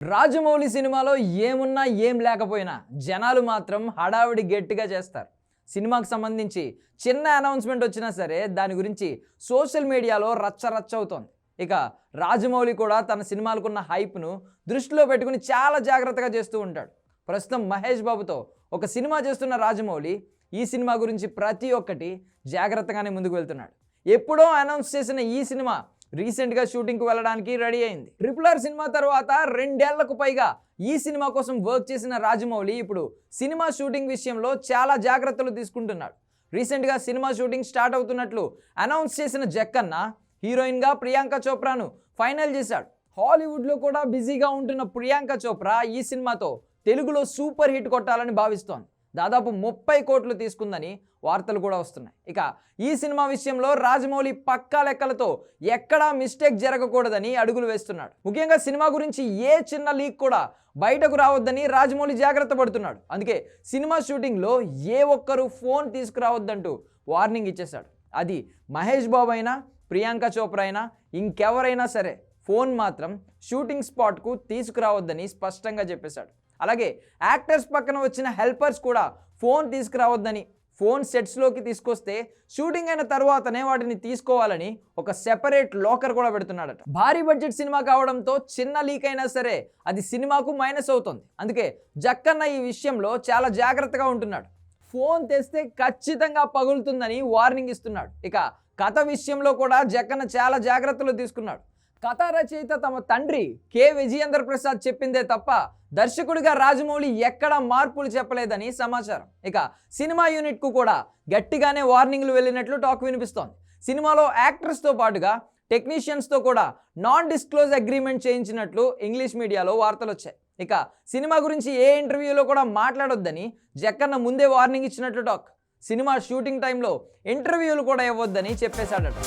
రాజమౌళి సినిమాలో ఏమున్నా ఏం లేకపోయినా జనాలు మాత్రం హడావిడి గట్టిగా చేస్తారు. సినిమాకు సంబంధించి చిన్న అనౌన్స్మెంట్ వచ్చినా సరే దాని గురించి సోషల్ మీడియాలో రచ్చ రచ్చ అవుతోంది. ఇక రాజమౌళి కూడా తన సినిమాలకున్న హైప్ను దృష్టిలో పెట్టుకుని చాలా జాగ్రత్తగా చేస్తూ ఉంటాడు. ప్రస్తుతం మహేష్ బాబుతో ఒక సినిమా చేస్తున్న రాజమౌళి ఈ సినిమా గురించి ప్రతి ఒక్కటి జాగ్రత్తగానే ముందుకు వెళ్తున్నాడు. ఎప్పుడో అనౌన్స్ చేసిన ఈ సినిమా రీసెంట్గా షూటింగ్కి వెళ్ళడానికి రెడీ అయింది. ట్రిపుల్ ఆర్ సినిమా తర్వాత రెండేళ్ళకు పైగా ఈ సినిమా కోసం వర్క్ చేసిన రాజమౌళి ఇప్పుడు సినిమా షూటింగ్ విషయంలో చాలా జాగ్రత్తలు తీసుకుంటున్నాడు. రీసెంట్గా సినిమా షూటింగ్ స్టార్ట్ అవుతున్నట్లు అనౌన్స్ చేసిన జక్కన్న హీరోయిన్గా ప్రియాంక చోప్రాను ఫైనల్ చేశాడు. హాలీవుడ్లో కూడా బిజీగా ఉంటున్న ప్రియాంక చోప్రా ఈ సినిమాతో తెలుగులో సూపర్ హిట్ కొట్టాలని భావిస్తోంది. దాదాపు ముప్పై కోట్లు తీసుకుందని వార్తలు కూడా వస్తున్నాయి. ఇక ఈ సినిమా విషయంలో రాజమౌళి పక్కా లెక్కలతో ఎక్కడా మిస్టేక్ జరగకూడదని అడుగులు వేస్తున్నాడు. ముఖ్యంగా సినిమా గురించి ఏ చిన్న లీక్ కూడా బయటకు రావద్దని రాజమౌళి జాగ్రత్త పడుతున్నాడు. అందుకే సినిమా షూటింగ్లో ఏ ఒక్కరు ఫోన్ తీసుకురావద్దంటూ వార్నింగ్ ఇచ్చేశాడు. అది మహేష్ బాబు అయినా ప్రియాంక చోప్రా అయినా ఇంకెవరైనా సరే ఫోన్ మాత్రం షూటింగ్ స్పాట్కు తీసుకురావద్దని స్పష్టంగా చెప్పేశాడు. అలాగే యాక్టర్స్ పక్కన వచ్చిన హెల్పర్స్ కూడా ఫోన్ తీసుకురావద్దని ఫోన్ సెట్స్లోకి తీసుకొస్తే షూటింగ్ అయిన తర్వాతనే వాటిని తీసుకోవాలని ఒక సెపరేట్ లాకర్ కూడా పెడుతున్నాడట. భారీ బడ్జెట్ సినిమా కావడంతో చిన్న లీక్ అయినా సరే అది సినిమాకు మైనస్ అవుతుంది. అందుకే జక్కన్న ఈ విషయంలో చాలా జాగ్రత్తగా ఉంటున్నాడు. ఫోన్ తెస్తే ఖచ్చితంగా పగులుతుందని వార్నింగ్ ఇస్తున్నాడు. ఇక కథ విషయంలో కూడా జక్కన్న చాలా జాగ్రత్తలు తీసుకున్నాడు. కథ రచయిత తమ తండ్రి కె. విజయేంద్ర ప్రసాద్ చెప్పిందే తప్ప దర్శకుడిగా రాజమౌళి ఎక్కడా మార్పులు చెప్పలేదని సమాచారం. ఇక సినిమా యూనిట్కు కూడా గట్టిగానే వార్నింగ్లు వెళ్ళినట్లు టాక్ వినిపిస్తోంది. సినిమాలో యాక్టర్స్తో పాటుగా టెక్నీషియన్స్తో కూడా నాన్ డిస్క్లోజ్ అగ్రిమెంట్ చేయించినట్లు ఇంగ్లీష్ మీడియాలో వార్తలు వచ్చాయి. ఇక సినిమా గురించి ఏ ఇంటర్వ్యూలో కూడా మాట్లాడొద్దని జక్కన్న ముందే వార్నింగ్ ఇచ్చినట్లు టాక్. సినిమా షూటింగ్ టైంలో ఇంటర్వ్యూలు కూడా ఇవ్వొద్దని చెప్పేశాడట.